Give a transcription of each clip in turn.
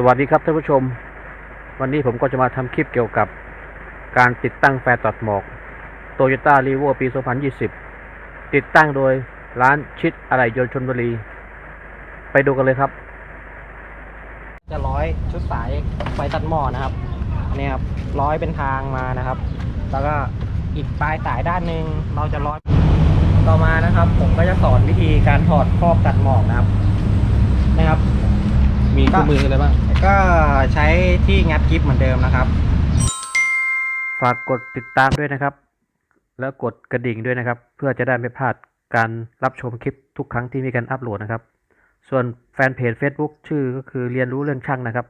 สวัสดีครับท่านผู้ชม วันนี้ผมก็จะมาทำคลิปเกี่ยวกับการติดตั้งแฟร์ตัดหมอก Toyota r e v o ปี 2020 ติดตั้งโดยร้านชิดอะไหล่ยนต์ชนบุรี ไปดูกันเลยครับ จะร้อยชุดสายไฟตัดหม้อนะครับเนี่ยครับร้อยเป็นทางมานะครับ แล้วก็อีกปลายสายด้านหนึ่งเราจะร้อยต่อมานะครับ ผมก็จะสอนวิธีการถอดครอบตัดหมอกนะครับนะครับ มีเครื่องมืออะไรบ้าง ก็ใช้ที่งัดกิฟเหมือนเดิมนะครับ ฝากกดติดตามด้วยนะครับ แล้วกดกระดิ่งด้วยนะครับ เพื่อจะได้ไม่พลาดการรับชมคลิปทุกครั้งที่มีการอัปโหลดนะครับ ส่วนแฟนเพจ Facebook ชื่อก็คือเรียนรู้เรื่องช่างนะครับ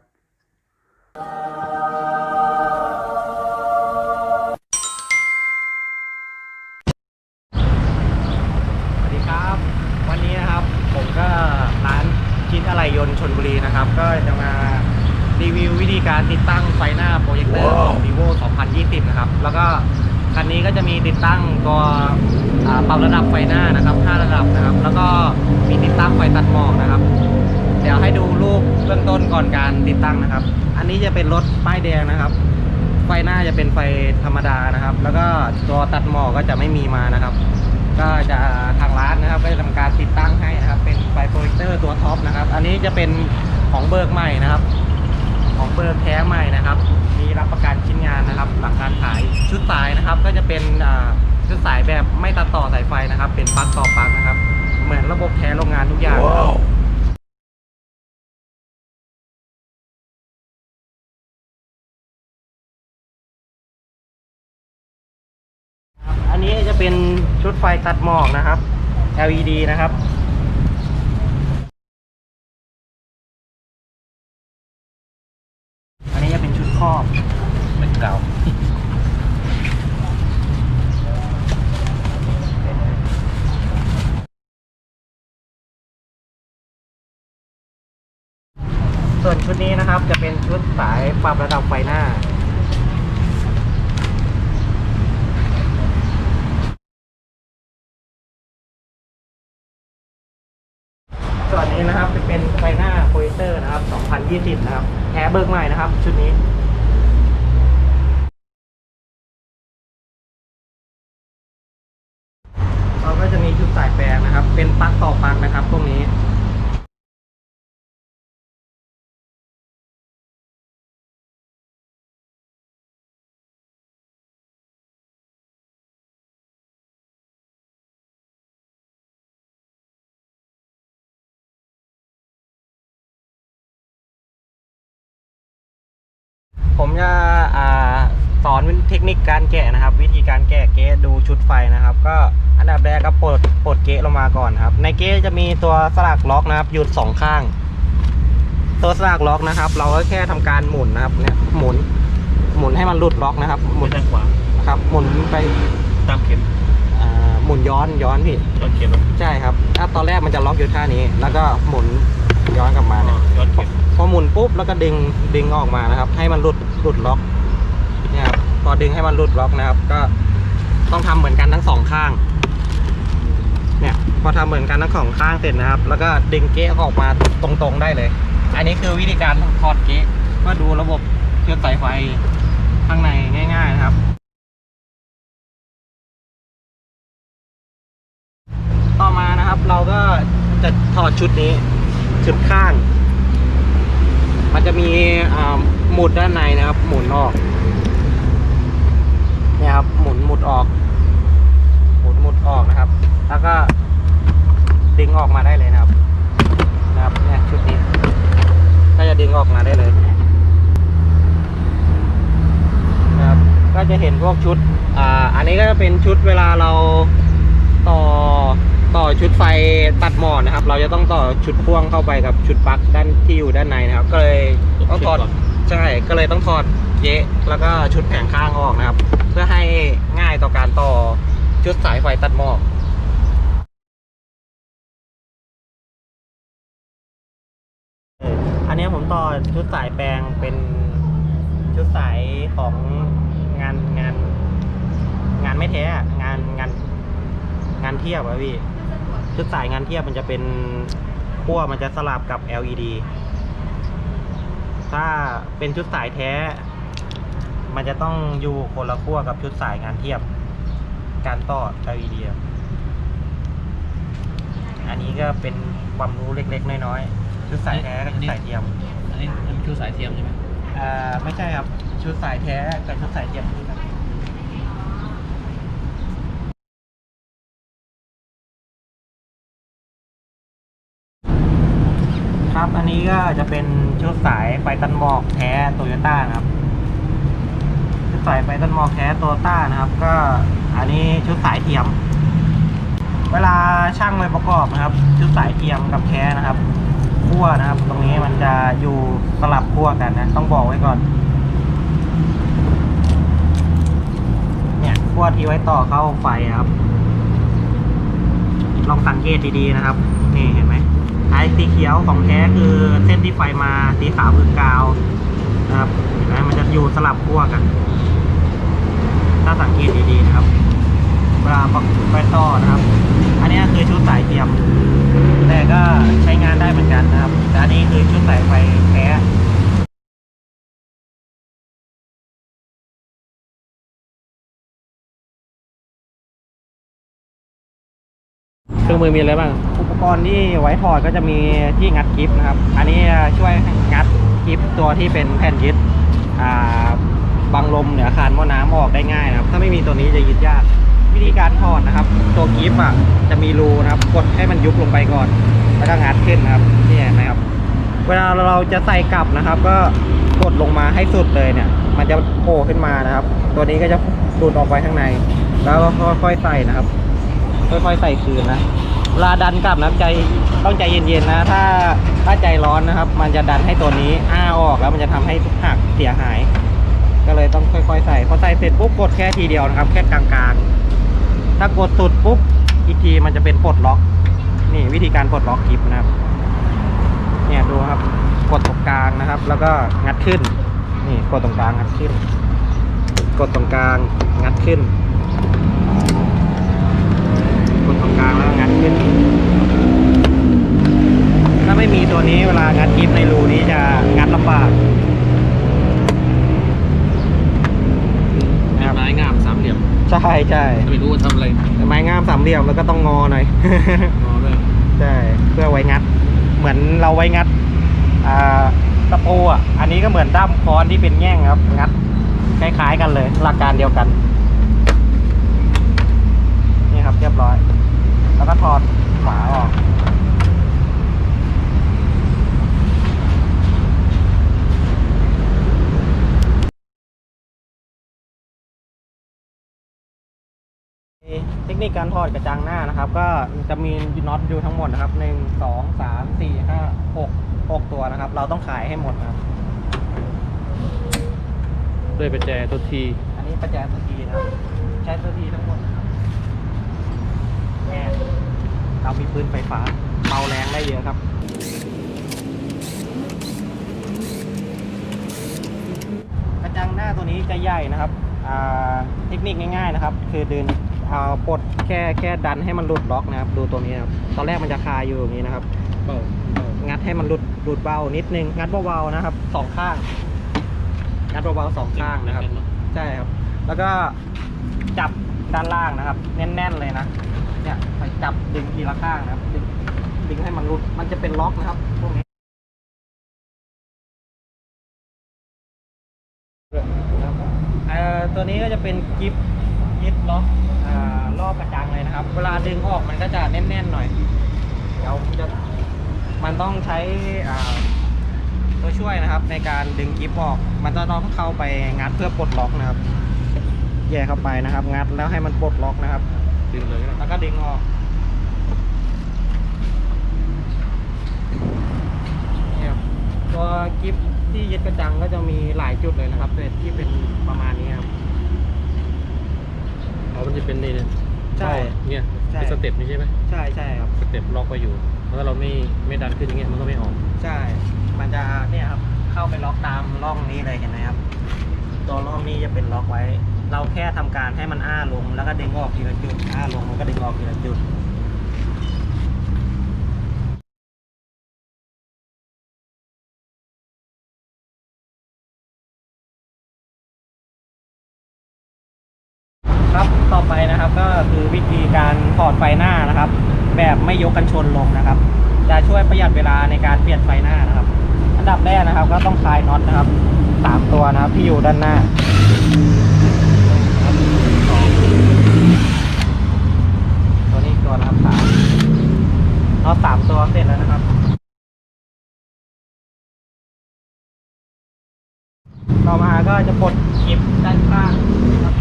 ไหล่ยนต์ชนบุรีนะครับ ก็จะมารีวิววิธีการติดตั้งไฟหน้าโปรเจคเตอร์ของ vivo 2020 นะครับ แล้วก็คันนี้ก็จะมีติดตั้งตัวอ่าปรับระดับไฟหน้านะครับ 5 ระดับนะครับ แล้วก็มีติดตั้งไฟตัดหมอกนะครับ เดี๋ยวให้ดูรูปเบื้องต้นก่อนการติดตั้งนะครับ อันนี้จะเป็นรถป้ายแดงนะครับ ไฟหน้าจะเป็นไฟธรรมดานะครับ แล้วก็ตัวตัดหมอกก็จะไม่มีมานะครับ ก็จะทางร้านนะครับ ก็จะทำการติดตั้งให้นะครับ เป็นไฟโปรเจคเตอร์ตัวท็อปนะครับ อันนี้จะเป็นของเบิร์กใหม่นะครับ ของเบิร์กแท้ใหม่นะครับ มีรับประกันชิ้นงานนะครับ หลังการขายชุดสายนะครับ ก็จะเป็นชุดสายแบบไม่ตัดต่อสายไฟนะครับ เป็นปลั๊กต่อปลั๊กนะครับ เหมือนระบบแท้โรงงานทุกอย่างน นนี้จะเป็นชุดไฟตัดหมอกนะครับ LED นะครับอันนี้จะเป็นชุดครอบเหมือนเก่าส่วนชุดนี้นะครับจะเป็นชุดสายปรับระดับไฟหน้า ส่วนนี้นะครับจะเป็นไฟหน้าโปรเจคเตอร์นะครับ 2020นะครับแท้เบิกใหม่นะครับ ชุดนี้ ผมจะอ่าสอนเทคนิคการแกะนะครับ วิธีการแกะเกะดูชุดไฟนะครับ ก็อันดับแรกก็ปลดปลดเกะลงมาก่อนครับ ในเกะจะมีตัวสลักล็อกนะครับหยุดสองข้าง ตัวสลักล็อกนะครับ เราก็แค่ทำการหมุนนะครับเนี่ยหมุน หมุนให้มันหลุดล็อกนะครับ หมุนด้านขวาครับหมุนไปตามเข็มอ่าหมุนย้อนย้อนพี่ย้อนเข็มใช่ครับถ้าตอนแรกมันจะล็อกอยู่ท่านี้ แล้วก็หมุน ย้อนกลับมาเนี่ยย้อนเข็มพอหมุนปุ๊บแล้วก็ดึงดึงออกมานะครับ ให้มันหลุดหลุดล็อกเนี่ยครับพอดึงให้มันหลุดล็อกนะครับ ก็ต้องทำเหมือนกันทั้งสองข้าง เนี่ยพอทำเหมือนกันทั้งสองข้างเสร็จนะครับ แล้วก็ดึงเก๊ะออกมาตรงๆได้เลย อันนี้คือวิธีการถอดเก๊ะเพื่อดูระบบเชื่อมสายไฟข้างในง่าย ๆ นะครับต่อมานะครับเราก็จะถอดชุดนี้ ชุดข้าง มันจะมีหมุดด้านในนะครับ หมุนออกเนี่ยครับ หมุนหมุดออก หมุนหมุดออกนะครับ แล้วก็ดึงออกมาได้เลยนะครับ นะครับเนี่ยชุดนี้ก็จะดึงออกมาได้เลยนะครับก็จะเห็นพวกชุดอ่าอันนี้ก็จะเป็นชุดเวลาเราต่อ ต่อชุดไฟตัดหมอนนะครับ เราจะต้องต่อชุดพ่วงเข้าไปกับชุดปลั๊กด้านที่อยู่ด้านในนะครับ ก็เลยต้องถอดใช่ก็เลยต้องถอดเยะแล้วก็ชุดแผงข้างออกนะครับ เพื่อให้ง่ายต่อการต่อชุดสายไฟตัดหมอกเอออันนี้ผมต่อชุดสายแปลงเป็นชุดสายของงานงาน งานไม่แท้อะงานงานงานเทียบอะพี่ ชุดสายงานเทียบมันจะเป็นขั้วมันจะสลับกับ LED ถ้าเป็นชุดสายแท้ มันจะต้องอยู่คนละขั้วกับชุดสายงานเทียบ การต่อ LED ครับอันนี้ก็เป็นความรู้เล็ก ๆ น้อยๆชุดสายแท้กับชุดสายเทียมอันนี้อันนี้คือสายเทียมใช่ไหมอ่าไม่ใช่ครับชุดสายแท้กับชุดสายเทียมนี่ครับครับอันนี้ ก็จะเป็นชุดสายไฟตันหมอกแท้โตโยต้านะครับ ชุดสายไฟตันหมอกแท้โตโยต้านะครับ ก็อันนี้ชุดสายเทียม เวลาช่างไปประกอบนะครับ ชุดสายเทียมกับแท้นะครับขั้วนะครับ ตรงนี้มันจะอยู่สลับขั้วกันนะ ต้องบอกไว้ก่อน เนี่ยขั้วที่ไว้ต่อเข้าไฟครับ ลองสังเกตดีๆนะครับ ไอ้สีเขียวของแท้คือเส้นที่ไฟมาสีขาวคือกาวนะครับเห็นไหมมันจะอยู่สลับขั้วกัน ถ้าสังเกตดีๆนะครับเวลาไฟต่อนะครับ อันนี้คือชุดสายเทียม แต่ก็ใช้งานได้เหมือนกันนะครับ แต่อันนี้คือชุดสายไฟแท้เครื่องมือมีอะไรบ้าง ปกรณ์ที่ไว้ถอดก็จะมีที่งัดกิฟนะครับ อันนี้ช่วยงัดกิฟตัวที่เป็นแผ่นยึดบังลมเหนือคานหม้อน้ำออกได้ง่ายนะครับ ถ้าไม่มีตัวนี้จะยึดยาก วิธีการถอดนะครับ ตัวกิฟอะจะมีรูนะครับ กดให้มันยุบลงไปก่อน แล้วก็งัดขึ้นนะครับนี่นไหมครับ เวลาเราจะใส่กลับนะครับ ก็กดลงมาให้สุดเลยเนี่ย มันจะโผล่ขึ้นมานะครับ ตัวนี้ก็จะดูดออกไปข้างใน แล้วก็ค่อยๆใส่นะครับ ค่อยๆใส่คืนนะ ลาดันกลับนะใจต้องใจเย็นๆนะ ถ้าถ้าใจร้อนนะครับ มันจะดันให้ตัวนี้อ้าออกแล้วมันจะทำให้หักเสียหาย ก็เลยต้องค่อยๆใส่พอใส่เสร็จปุ๊บกดแค่ทีเดียวนะครับ แค่กลางๆ ถ้ากดสุดปุ๊บอีกทีมันจะเป็นปลดล็อก นี่วิธีการปลดล็อกกิฟนะครับ เนี่ยดูครับ กดตรงกลางนะครับ แล้วก็งัดขึ้น นี่กดตรงกลางงัดขึ้น กดตรงกลางงัดขึ้น กดตรงกลางแล้วงัดขึ้น ถ้าไม่มีตัวนี้เวลางัดกิฟในรูนี้จะงัดลำบากนะครับไม้งามสามเหลี่ยม ใช่ใช่ไม่รู้ว่าทำอะไรไม้งามสามเหลี่ยมแล้วก็ต้องงอหน่อย งอด้วย ใช่ เพื่อไว้งัด เหมือนเราไว้งัดอ่าตะปูอะ อันนี้ก็เหมือนด้ามค้อนที่เป็นแง่งครับ งัดคล้ายๆกันเลย หลักการเดียวกัน นี่ครับเรียบร้อย แล้วก็ถอดฝาออกเทคนิคการถอดกระจังหน้านะครับ ก็จะมีน็อตอยู่ทั้งหมดนะครับหนึ่งสองสามสี่ห้าหกหกตัวนะครับ เราต้องขายให้หมดนะครับด้วยประแจตัวที อันนี้ประแจตัวทีนะครับ ใช้ตัวทีทั้งหมดนะครับ แง่เรามีปืนไฟฟ้าเบาแรงได้เยอะครับกระจังหน้าตัวนี้จะใหญ่นะครับอ่าเทคนิคง่ายๆนะครับ คือดึงเอาปลดแค่แค่ดันให้มันหลุดล็อกนะครับ ดูตัวนี้นะครับตอนแรกมันจะคาอยู่อย่างนี้นะครับเบ้างัดให้มันหลุดหลุดเบานิดนึง งัดเบาๆนะครับสองข้าง งัดเบาๆสองข้างนะครับ ใช่ครับ แล้วก็จับด้านล่างนะครับ แน่นๆเลยนะ เนี่ยไปจับดึงทีละข้างนะครับ ดึงดึงให้มันรุด มันจะเป็นล็อกนะครับพวกนี้ตัวนี้ก็จะเป็นกิฟยิบล็อกอ่ารอบกระจังเลยนะครับ เวลาดึงออกมันก็จะแน่นๆหน่อย เดี๋ยวจะมันต้องใช้ตัวช่วยนะครับ ในการดึงกิฟออก มันจะต้องเข้าไปงัดเพื่อปลดล็อกนะครับ แย่เข้าไปนะครับ งัดแล้วให้มันปลดล็อกนะครับ ดึงเลยก็ได้แล้วก็ดึงออกนี่ครับตัวกิฟที่ยึดกระจังก็จะมีหลายจุดเลยนะครับแต่ที่เป็นประมาณนี้ครับ อ๋อมันจะเป็นนี่เนี่ยใช่ เนี่ยใช่ เป็นสเต็ปนี่ใช่ไหมใช่ใช่ครับ สเต็ปล็อกไว้อยู่แล้วเราไม่ไม่ดันขึ้นอย่างเงี้ยมันก็ไม่ออก ใช่ มันจะเนี่ยครับ เข้าไปล็อกตามร่องนี้เลยเห็นไหมครับ ตัวร่องนี้จะเป็นล็อกไว้ เราแค่ทำการให้มันอ้าลง แล้วก็เด้งออกทีละจุด อ้าลงแล้วก็เด้งออกทีละจุดครับต่อไปนะครับก็คือวิธีการถอดไฟหน้านะครับ แบบไม่ยกกันชนลงนะครับ จะช่วยประหยัดเวลาในการเปลี่ยนไฟหน้านะครับ อันดับแรกนะครับก็ต้องคลายน็อตนะครับ 3 ตัวนะครับที่อยู่ด้านหน้า น็อตสามตัวเสร็จแล้วนะครับ ต่อมาก็จะปลดคลิปด้านข้างนะครับ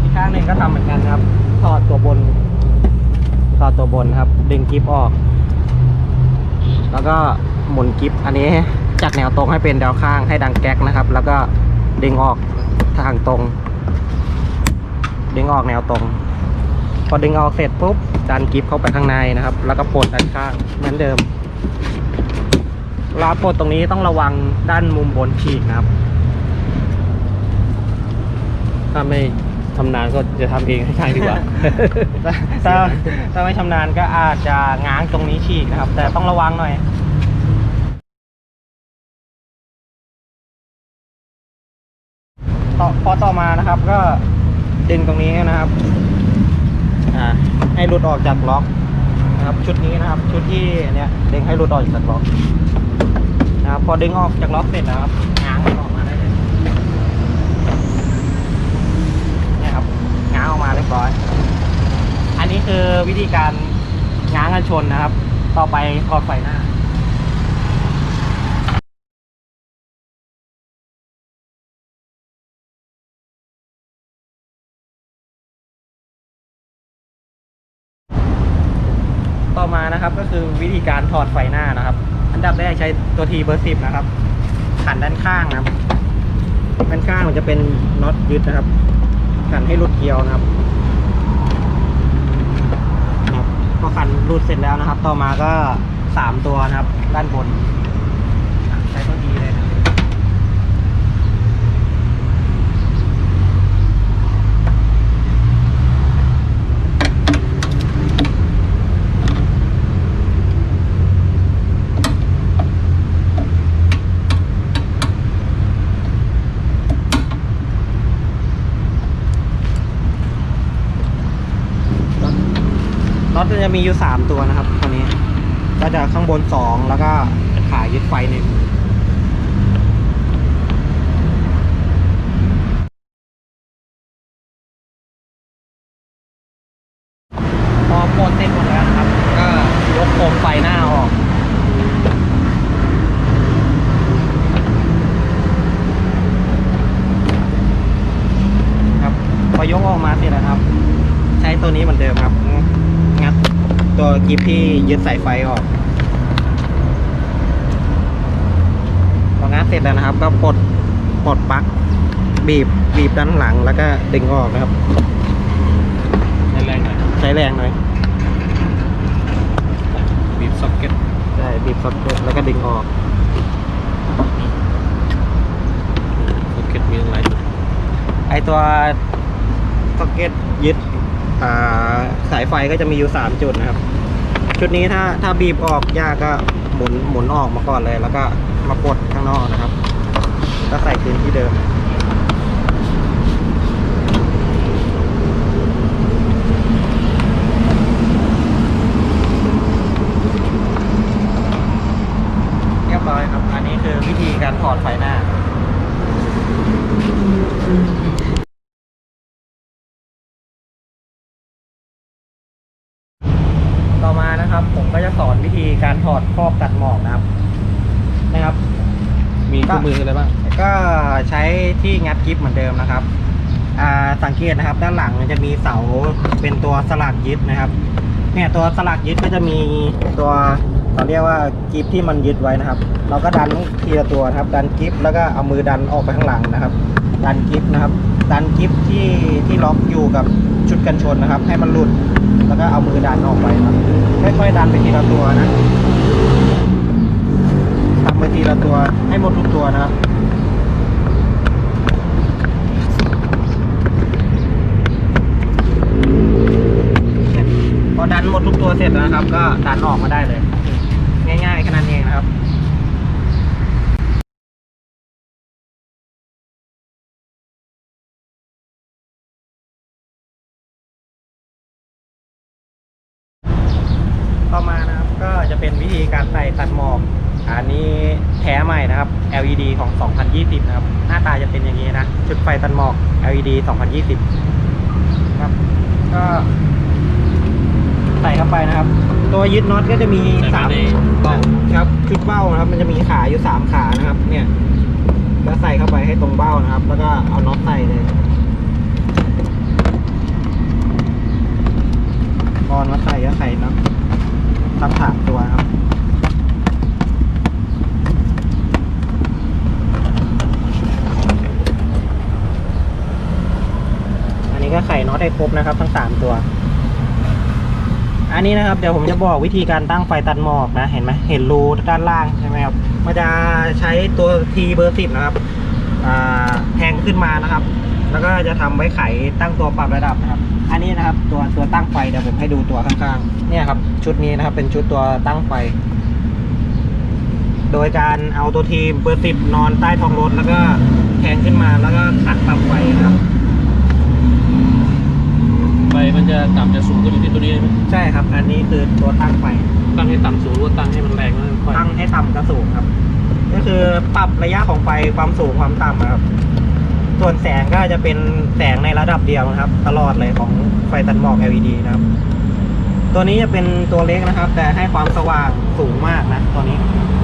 อีกข้างหนึ่งก็ทำเหมือนกันครับถอดตัวบนถอดตัวบนครับ ดึงกิฟออก แล้วก็หมุนกิฟอันนี้จากแนวตรงให้เป็นแนวข้างให้ดังแก๊กนะครับ แล้วก็ดึงออกทางตรง ดึงออกแนวตรง อดึงออกเสร็จปุ๊บดันกิฟเข้าไปข้างในนะครับ แล้วก็ปลดด้านข้างเหมือนเดิมเวลาปลดตรงนี้ต้องระวังด้านมุมบนฉีกนะครับ ถ้าไม่ทำนานก็จะทำเองให้ช่างดีกว่าถ้าถ้าถ้าไม่ชำนาญก็อาจจะง้างตรงนี้ฉีกนะครับ แต่ต้องระวังหน่อยต่อพอต่อมานะครับก็ดึงตรงนี้นะครับอ่า ให้หลุดออกจากล็อกนะครับชุดนี้นะครับ ชุดที่เนี้ยดึงให้หลุดออกจากล็อกนะครับพอดึงออกจากล็อกเสร็จนะครับง้างออกมาได้เลยนี่ครับง้างออกมาเรียบร้อย อันนี้คือวิธีการง้างกันชนนะครับ ต่อไปถอดไฟหน้า นะครับก็คือวิธีการถอดไฟหน้านะครับ อันดับแรกใช้ตัวทีเบอร์สิบนะครับขันด้านข้างนะครับด้านข้างมันจะเป็นน็อตยึดนะครับขันให้หลุดเกลียวนะครับครับพอขันรุดเสร็จแล้วนะครับ ต่อมาก็สามตัวนะครับ ด้านบนอะใช้ตัวดีเลยนะ น็จะมีอยู่สามตัวนะครับตัวนี้ ก็จะข้างบนสองแล้วก็ขายึดไฟหนึ่งพอปลดเสร็จหมดแล้วนะครับ ก็ยกโคมไฟหน้าออกครับพอยกออกมาเสร็จแล้วนะครับ ใช้ตัวนี้เหมือนเดิมครับ ตัวกิฟที่ยึดสายไฟออกพองัดเสร็จแล้วนะครับ ก็ปลดปลดปลั๊กบีบบีบด้านหลังแล้วก็ดึงออกนะครับ ใช้แรงหน่อยใช้แรงหน่อยบีบซ็อกเก็ตใช่บีบสดแล้วก็ดึงออกซ็อกเก็ตมีตั้งหลายจุดไอตัวซ็อกเก็ตยึดอ่า สายไฟก็จะมีอยู่สามจุดนะครับ ชุดนี้ถ้าถ้าบีบออกยากก็หมุนหมุนออกมาก่อนเลย แล้วก็มาปลดข้างนอกนะครับก็ใส่คืนที่เดิมเรียบร้อยครับ อันนี้คือวิธีการถอดไฟหน้า ต่อมานะครับ ผมก็จะสอนวิธีการถอดครอบตัดหมอกนะครับ นะครับ มืออะไรบ้างก็ใช้ที่งัดกิฟเหมือนเดิมนะครับอ่าสังเกตนะครับ ด้านหลังจะมีเสาเป็นตัวสลักยึดนะครับ เนี่ยตัวสลักยึดก็จะมีตัวเราเรียกว่ากิฟที่มันยึดไว้นะครับ เราก็ดันทีละตัวครับ ดันกิฟแล้วก็เอามือดันออกไปข้างหลังนะครับ ดันกิฟนะครับ ดันกิฟที่ที่ล็อกอยู่กับชุดกันชนนะครับ ให้มันหลุด แล้วก็เอามือดันออกไปครับค่อยๆดันไปทีละตัวนะ ไปทีละตัวให้หมดทุกตัวนะครับพอดันหมดทุกตัวเสร็จแล้วนะครับ ก็ดันออกมาได้เลย ง่ายๆขนั้นเองนะครับ เป็นวิธีการใส่ตัดหมอก อันนี้แท้ใหม่นะครับ LED ของ 2020 นะครับ หน้าตาจะเป็นอย่างนี้นะ ชุดไฟตัดหมอก LED 2020 ครับ ก็ใส่เข้าไปนะครับ ตัวยึดน็อตก็จะมีใส่สามไว้ในเบ้าครับ ชุดเบ้านะครับ มันจะมีขาอยู่สามขานะครับ เนี่ยก็ใส่เข้าไปให้ตรงเบ้านะครับ แล้วก็เอาน็อตใส่เลยพอน็อตใส่ก็ใส่น็อตทั้งสามตัวครับ นี้ก็ไข่น็อตให้ครบนะครับทั้งสามตัว อันนี้นะครับเดี๋ยวผมจะบอกวิธีการตั้งไฟตัดหมอกนะเห็นไหมเห็นรูด้านล่างใช่ไหมครับมันจะใช้ตัว T เบอร์สิบนะครับแทงขึ้นมานะครับ แล้วก็จะทำไว้ไขตั้งตัวปรับระดับนะครับ อันนี้นะครับตัวตัวตั้งไฟเดี๋ยวผมให้ดูตัวข้างๆเนี่ยครับ ชุดนี้นะครับเป็นชุดตัวตั้งไฟโดยการเอาตัวทีเบอร์สิบนอนใต้ท้องรถแล้วก็แทงขึ้นมาแล้วก็ขัดปรับไฟนะครับ มันจะต่ำจะสูงก็อยู่ที่ตัวนี้ใช่ไหมใช่ครับ อันนี้คือตัวตั้งไฟตั้งให้ต่ำสูงหรือว่าตั้งให้มันแรงแล้วค่อยตั้งให้ต่ำกับสูงครับ ก็คือปรับระยะของไฟความสูงความต่ำนะครับ ส่วนแสงก็จะเป็นแสงในระดับเดียวนะครับ ตลอดเลยของไฟตัดหมอก LED นะครับ ตัวนี้จะเป็นตัวเล็กนะครับ แต่ให้ความสว่างสูงมากนะตัวนี้อัน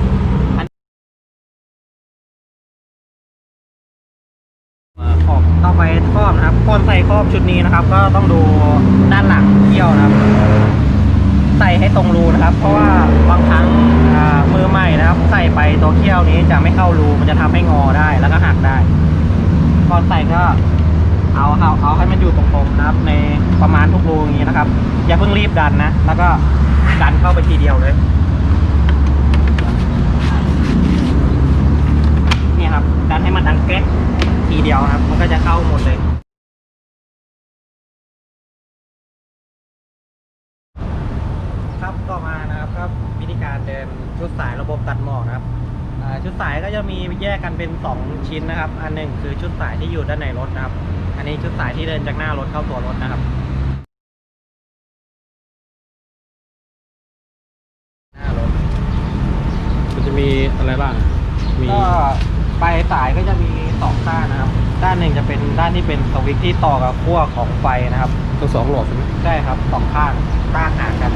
ขอบต่อไปครอบนะครับก่อนใส่ครอบชุดนี้นะครับ ก็ต้องดูด้านหลังเที่ยวนะครับ ใส่ให้ตรงรูนะครับ เพราะว่าบางครั้งมือใหม่นะครับ ใส่ไปตัวเขี้ยวนี้จะไม่เข้ารูมันจะทำให้งอได้แล้วก็หักได้ก่อนใส่ก็เอาเอาเอาให้มันอยู่ตรงๆนะครับ ในประมาณทุกรูอย่างนี้นะครับ อย่าเพิ่งรีบดันนะ แล้วก็ดันเข้าไปทีเดียวเลยนี่ครับ ดันให้มันดังแก๊ก ทีเดียวนะครับ มันก็จะเข้าหมดเลย ครับต่อมานะครับก็วิธีการเดินชุดสายระบบตัดหมอกนะครับอ่าชุดสายก็จะมีแยกกันเป็น 2 ชิ้นนะครับ อันหนึ่งคือชุดสายที่อยู่ด้านในรถนะครับ อันนี้ชุดสายที่เดินจากหน้ารถเข้าตัวรถนะครับหน้ารถมันจะมีอะไรบ้างมีก็ ปลายสายก็จะมีสองด้านนะครับ ด้านหนึ่งจะเป็นด้านที่เป็นสวิตช์ที่ต่อกับขั้วของไฟนะครับทั้งสองหลอดใช่ไหมใช่ครับสองข้างด้านห่างกัน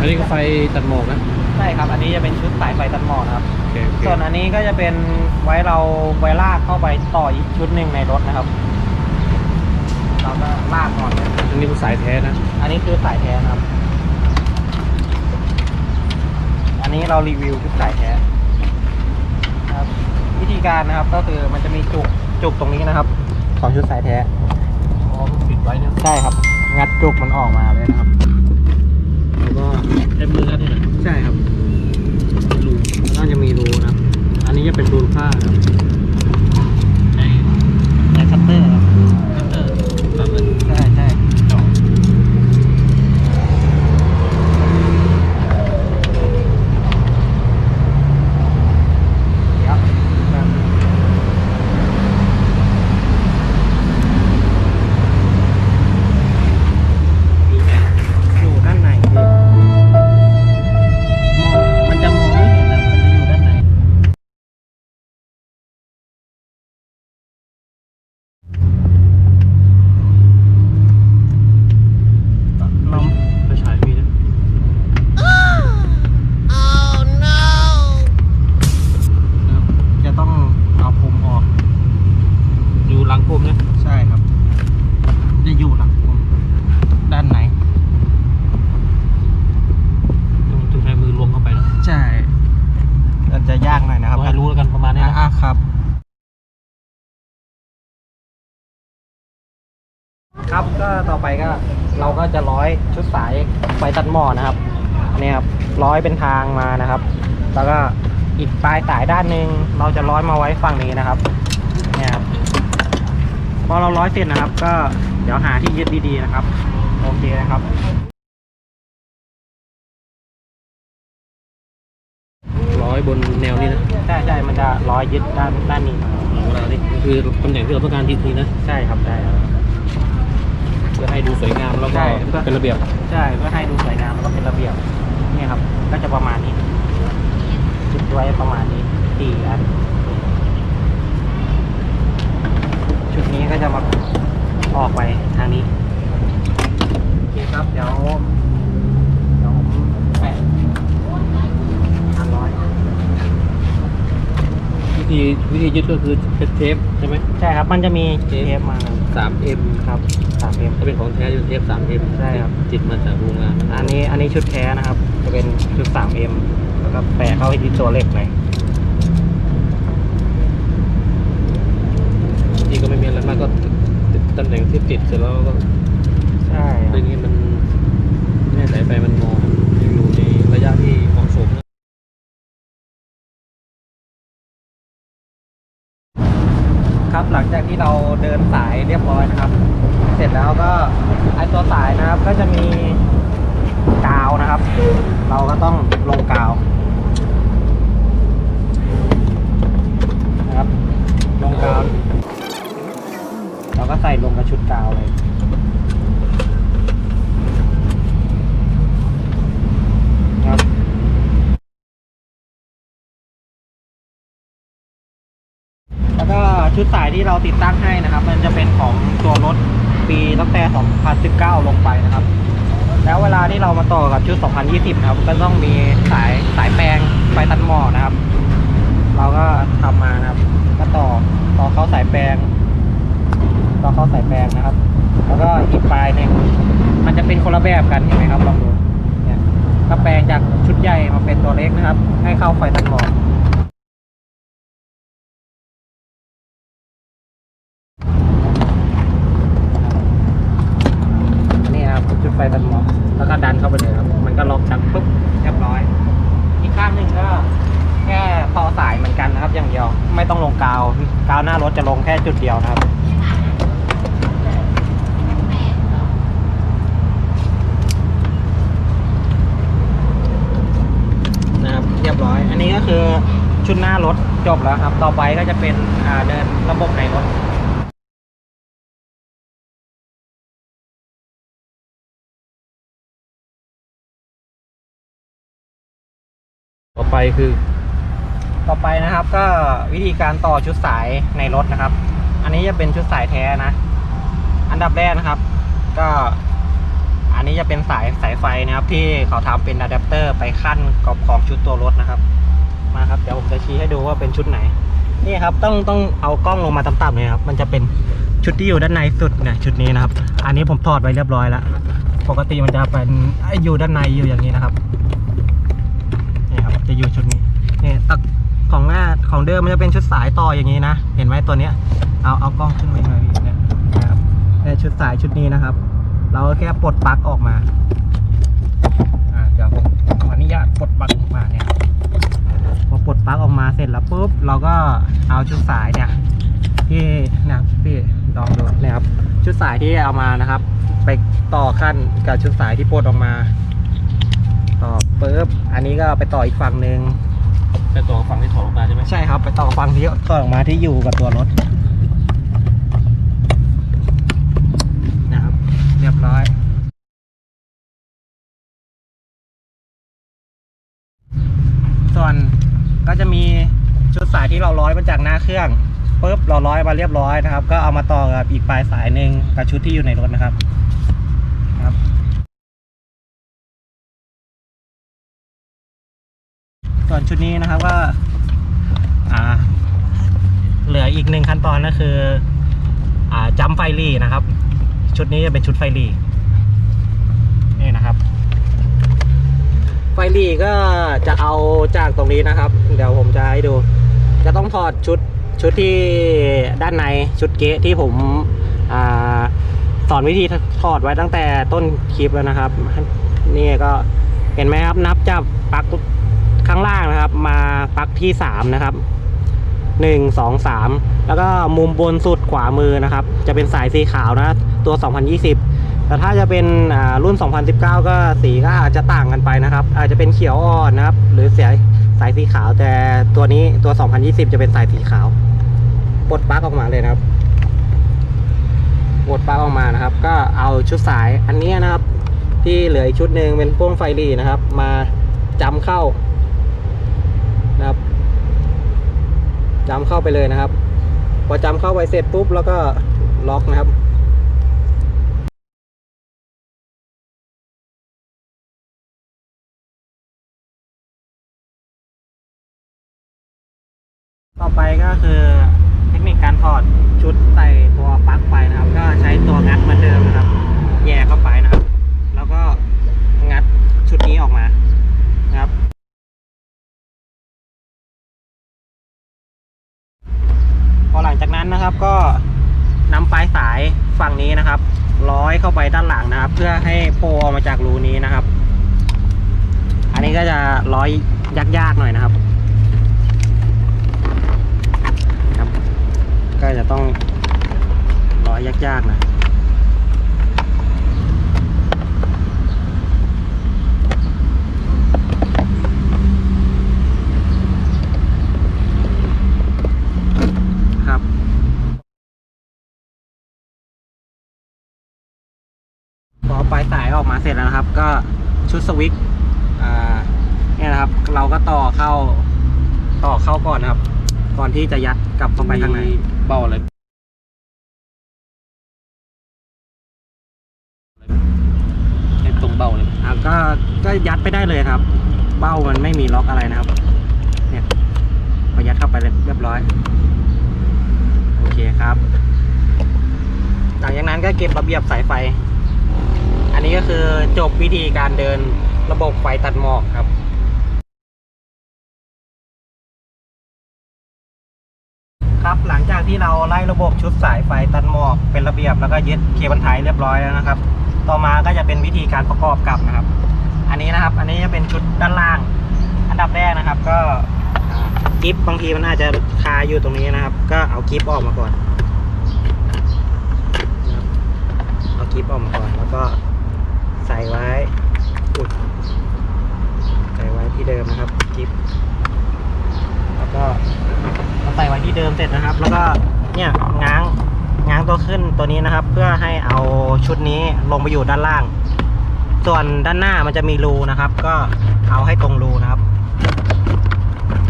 อันนี้ก็ไฟตัดหมอกนะ ใช่ครับ อันนี้จะเป็นชุดสายไฟตัดหมอกนะครับ โอเคโอเคส่วนอันนี้ก็จะเป็นไว้เราไว้ลากเข้าไปต่ออีกชุดหนึ่งในรถนะครับ เราก็ลากก่อนเลยอันนี้เป็นสายแท้นะ อันนี้คือสายแท้นะครับ อันนี้เรารีวิวชุดสายแท้นะครับ วิธีการนะครับ ก็คือมันจะมีจุกจุกตรงนี้นะครับของชุดสายแท้อ๋อมันปิดไว้เนี่ยใช่ครับ งัดจุกมันออกมาเลยนะครับแล้วก็ใช้มืองัดนี่แหละใช่ครับรูแล้วก็จะมีรูนะครับอันนี้จะเป็นรูผ้านะครับ ก็ต่อไปก็ เราก็จะร้อยชุดสายไฟตัดหม้อนะครับเนี่ยครับร้อยเป็นทางมานะครับ แล้วก็อีกปลายสายด้านหนึ่งเราจะร้อยมาไว้ฝั่งนี้นะครับเนี่ยครับพอเราร้อยเสร็จนะครับ ก็เดี๋ยวหาที่ยึดดีๆนะครับ โอเคนะครับร้อยบนแนวนี้นะใช่ใช่มันจะร้อยยึดด้านด้านนี้มาหลังเวลานี้คือตำแหน่งที่เราต้องการทีทีนะใช่ครับได้ครับเพื่อให้ดูสวยงามแล้วก็ใช่เป็นระเบียบใช่เพื่อให้ดูสวยงามแล้วก็เป็นระเบียบเนี่ยครับ ก็จะประมาณนี้จุดไว้ประมาณนี้สี่อันชุดนี้ก็จะมาออกไปทางนี้โอเคครับเดี๋ยวเดี๋ยวผมแปะพันร้อย วิธีวิธียึดก็คือเป็นเทปใช่ไหม ใช่ครับ มันจะมีเทปมาสามเอ็มครับสามเอ็ม ถ้าเป็นของแท้จะเป็นเทปสามเอ็มใช่ครับ ติดมาจากโรงงานอันนี้อันนี้ชุดแท้นะครับ จะเป็นชุด 3M แล้วก็แปะเข้าที่ตัวเหล็กเลยบางทีก็ไม่มีอะไรมากก็ติดตำแหน่งที่ติดเสร็จแล้วก็ใช่คเรื่รัอบงนี้มันไม่ให้สายไฟมันงออยู่ในระยะที่เหมาะสมนะ ครับ หลังจากที่เราเดินสายเรียบร้อยนะครับ เสร็จแล้วก็ไอตัวสายนะครับก็จะมีกาวนะครับ เราก็ต้องลงกาวนะครับลงกาว เราก็ใส่ลงกับชุดกาวเลย ครับ แล้วก็ชุดสายที่เราติดตั้งให้นะครับ มันจะเป็นของตัวรถปีตั้งแต่ 2019 ลงไปนะครับ แล้วเวลาที่เรามาต่อกับชุด 2020 นะครับ ก็ต้องมีสายสายแปลงไฟตัดหม้อนะครับ เราก็ทำมานะครับ ก็ต่อต่อเข้าสายแปลง ต่อเข้าสายแปลงนะครับ แล้วก็อีกปลายหนึ่งมันจะเป็นคนละแบบกันเห็นไหมครับลองดูเนี่ยก็แปลงจากชุดใหญ่มาเป็นตัวเล็กนะครับ ให้เข้าไฟตัดหมอนครับจุดไฟตัดหมอกแล้วก็ดันเข้าไปเลยครับ มันก็ล็อกชักปุ๊บเรียบร้อย อีกข้างหนึ่งก็แค่ต่อสายเหมือนกันนะครับ อย่างเดียว ไม่ต้องลงกาว กาวหน้ารถจะล งแค่จุดเดียวนะครับ นะครับเรียบร้อย อันนี้ก็คือชุดหน้ารถจบแล้วครับ ต่อไปก็จะเป็นเดินระบบในรถต่อไปคือ ต่อไปนะครับก็วิธีการต่อชุดสายในรถนะครับ อันนี้จะเป็นชุดสายแท้นะ อันดับแรกนะครับ ก็อันนี้จะเป็นสายสายไฟนะครับ ที่เขาทำเป็นอะแดปเตอร์ไปขั้นกับของชุดตัวรถนะครับ มาครับเดี๋ยวผมจะชี้ให้ดูว่าเป็นชุดไหน นี่ครับต้องต้องเอากล้องลงมาต่ำๆเลยครับ มันจะเป็นชุดที่อยู่ด้านในสุดเนี่ยชุดนี้นะครับ อันนี้ผมถอดไว้เรียบร้อยแล้วปกติมันจะเป็นอยู่ด้านในอยู่อย่างนี้นะครับนี่ครับจะอยู่ชุดนี้นี่ตัก ของหน้าของเดิมมันจะเป็นชุดสายต่ออย่างนี้นะ เห็นไหมตัวเนี้ย เอาเอากล้องขึ้นมาหน่อยพี่เนี่ยนะครับเนี่ยชุดสายชุดนี้นะครับ เราแค่ปลดปลั๊กออกมาอ่าเดี๋ยวผมขออนุญาตปลดปลั๊กออกมาเนี่ยพอปลดปลั๊กออกมาเสร็จแล้วปุ๊บเราก็เอาชุดสายเนี่ยที่นี่ยพี่ลองดูนี่ยครับชุดสายที่เอามานะครับ ไปต่อขั้นกับชุดสายที่ปลดออกมา ต่อปุ๊บอันนี้ก็ไปต่ออีกฝั่งหนึ่ง ไปต่อฝั่งที่ถอดออกมาใช่ไหมใช่ครับ ไปต่อฝั่งที่ต่อออกมาที่อยู่กับตัวรถนะครับ เรียบร้อย ส่วนก็จะมีชุดสายที่เราร้อยมาจากหน้าเครื่องปุ๊บเราร้อยมาเรียบร้อยนะครับ ก็เอามาต่อกับอีกปลายสายหนึ่งกับชุดที่อยู่ในรถนะครับ ครับ ส่วนชุดนี้นะครับก็อ่าเหลืออีกหนึ่งขั้นตอนก็คืออจัมไฟรีนะครับ ชุดนี้จะเป็นชุดไฟรีนี่นะครับ ไฟรีก็จะเอาจากตรงนี้นะครับ เดี๋ยวผมจะให้ดู จะต้องถอดชุดชุดที่ด้านในชุดเกะที่ผมอสอนวิธีถอดไว้ตั้งแต่ต้นคลิปแล้วนะครับ นี่ก็เห็นไหมครับนับจากปลั๊ก ข้างล่างนะครับ มาปลั๊กที่สามนะครับหนึ่งสองสามแล้วก็มุมบนสุดขวามือนะครับ จะเป็นสายสีขาวนะตัว 2020 แต่ถ้าจะเป็นอ่ารุ่น 2019 ก็สีก็อาจจะต่างกันไปนะครับ อาจจะเป็นเขียวอ่อนนะครับ หรือสายสายสีขาวแต่ตัวนี้ตัว 2020 จะเป็นสายสีขาวปลดปลั๊กออกมาเลยนะครับปลดปลั๊กออกมานะครับ ก็เอาชุดสายอันนี้นะครับ ที่เหลืออีกชุดหนึ่งเป็นพ่วงไฟรีนะครับ มาจำเข้านะครับ จำเข้าไปเลยนะครับ พอจำเข้าไปเสร็จปุ๊บแล้วก็ล็อกนะครับ ต่อไปก็คือเทคนิคการถอดชุดใส่ตัวปลั๊กไฟนะครับ ก็ใช้ตัวงัดเหมือนเดิมนะครับ แย่เข้าไปนะครับ แล้วก็งัดชุดนี้ออกมานะครับ พอหลังจาก นั้นนะครับก็นำปลายสายฝั่งนี้นะครับ ร้อยเข้าไปด้านหลังนะครับ เพื่อให้โผล่ออกมาจากรูนี้นะครับ อันนี้ก็จะร้อยยากๆหน่อยนะครับครับ ก็จะต้องร้อยยากๆนะ ครับ พอปลายสายออกมาเสร็จแล้วนะครับ ก็ชุดสวิตช์อ่าเนี่ยนะครับ เราก็ต่อเข้าต่อเข้าก่อนนะครับ ก่อนที่จะยัดกลับเข้าไปข้างในเบ้าอะไรไอ้ตรงเบ้าเลยอะก็ก็ยัดไปได้เลยครับ เบ้ามันไม่มีล็อกอะไรนะครับ เนี่ยพอยัดเข้าไปเลยเรียบร้อย โอเคครับ หลังจากนั้นก็เก็บระเบียบสายไฟอั นนี้ก็คือจบวิธีการเดินระบบไฟตัดหมอกครับครับหลังจากที่เราไล่ระบบชุดสายไฟตัดหมอกเป็นระเบียบแล้วก็ยึดเคเบิลไทยเรียบร้อยแล้วนะครับ ต่อมาก็จะเป็นวิธีการประกอบกับนะครับ อันนี้นะครับ อันนี้จะเป็นชุดด้านล่าง อันดับแรกนะครับ ก็กิฟบางทีมันอาจจะคาอยู่ตรงนี้นะครับ ก็เอากิฟออกมาก่อนเอากิฟออกมาก่อนแล้วก็ ส่ไว้อุดใส่ไว้ที่เดิมนะครับกิฟแล้วก็พอใส่ไว้ที่เดิมเสร็จนะครับ แล้วก็เนี่ยง้างง้างตัวขึ้นตัวนี้นะครับ เพื่อให้เอาชุดนี้ลงไปอยู่ด้านล่าง ส่วนด้านหน้ามันจะมีรูนะครับ ก็เอาให้ตรงรูนะครับ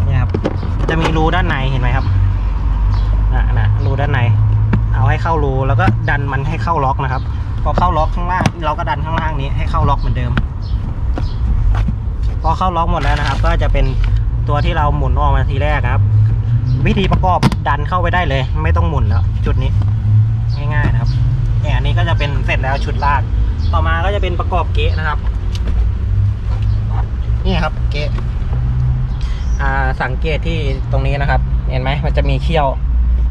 เนี่ยครับจะมีรูด้านในเห็นไหมครับน่ะน่ะรูด้านใน เอาให้เข้ารูแล้วก็ดันมันให้เข้าล็อกนะครับ พอเข้าล็อกข้างล่าง เราก็ดันข้างล่างนี้ให้เข้าล็อกเหมือนเดิม พอเข้าล็อกหมดแล้วนะครับ ก็จะเป็นตัวที่เราหมุนออกมาทีแรกครับ วิธีประกอบดันเข้าไปได้เลย ไม่ต้องหมุนแล้ว จุดนี้ง่ายๆนะครับเนี่ยอันนี้ก็จะเป็นเสร็จแล้วชุดลาก ต่อมาก็จะเป็นประกอบเกะนะครับ นี่ครับเกะสังเกตที่ตรงนี้นะครับ เห็นไหมมันจะมีเขี้ยว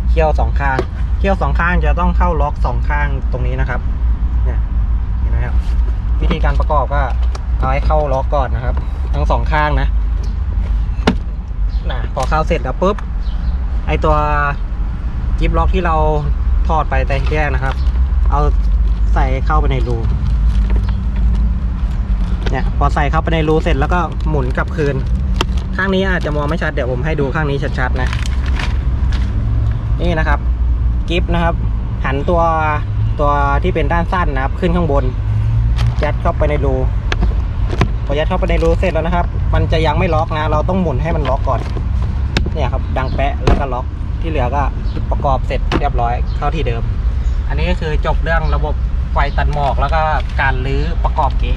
เขี้ยวสองข้างเขี้ยวสองข้างจะต้องเข้าล็อกสองข้างตรงนี้นะครับ นไหมครับ วิธีการประกอบก็เอาให้เข้าล็อกก่อนนะครับ ทั้งสองข้างนะนะพอเข้าเสร็จแล้วปุ๊บไอตัวกิฟล็อกที่เราทอดไปแต่แรกนะครับ เอาใส่เข้าไปในรูเนี่ยพอใส่เข้าไปในรูเสร็จแล้วก็หมุนกลับคืน ข้างนี้อาจจะมองไม่ชัดเดี๋ยวผมให้ดูข้างนี้ชัดๆนะ นี่นะครับ กิฟนะครับ หันตัวตัวที่เป็นด้านสั้นนะครับ ขึ้นข้างบน ยัดเข้าไปในรูพอยัดเข้าไปในรูเสร็จแล้วนะครับ มันจะยังไม่ล็อกนะ เราต้องหมุนให้มันล็อกก่อน เนี่ยครับ ดังแปะแล้วก็ล็อกที่เหลือก็ประกอบเสร็จเรียบร้อยเข้าที่เดิม อันนี้ก็คือจบเรื่องระบบไฟตัดหมอกแล้วก็การรื้อประกอบเก๊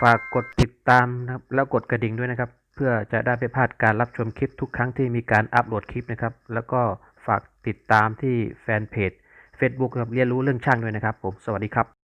ฝากกดติดตามนะครับแล้วกดกระดิ่งด้วยนะครับ เพื่อจะได้ไม่พลาดการรับชมคลิปทุกครั้งที่มีการอัปโหลดคลิปนะครับ แล้วก็ ฝากติดตามที่แฟนเพจ Facebook ครับเรียนรู้เรื่องช่างด้วยนะครับผมสวัสดีครับ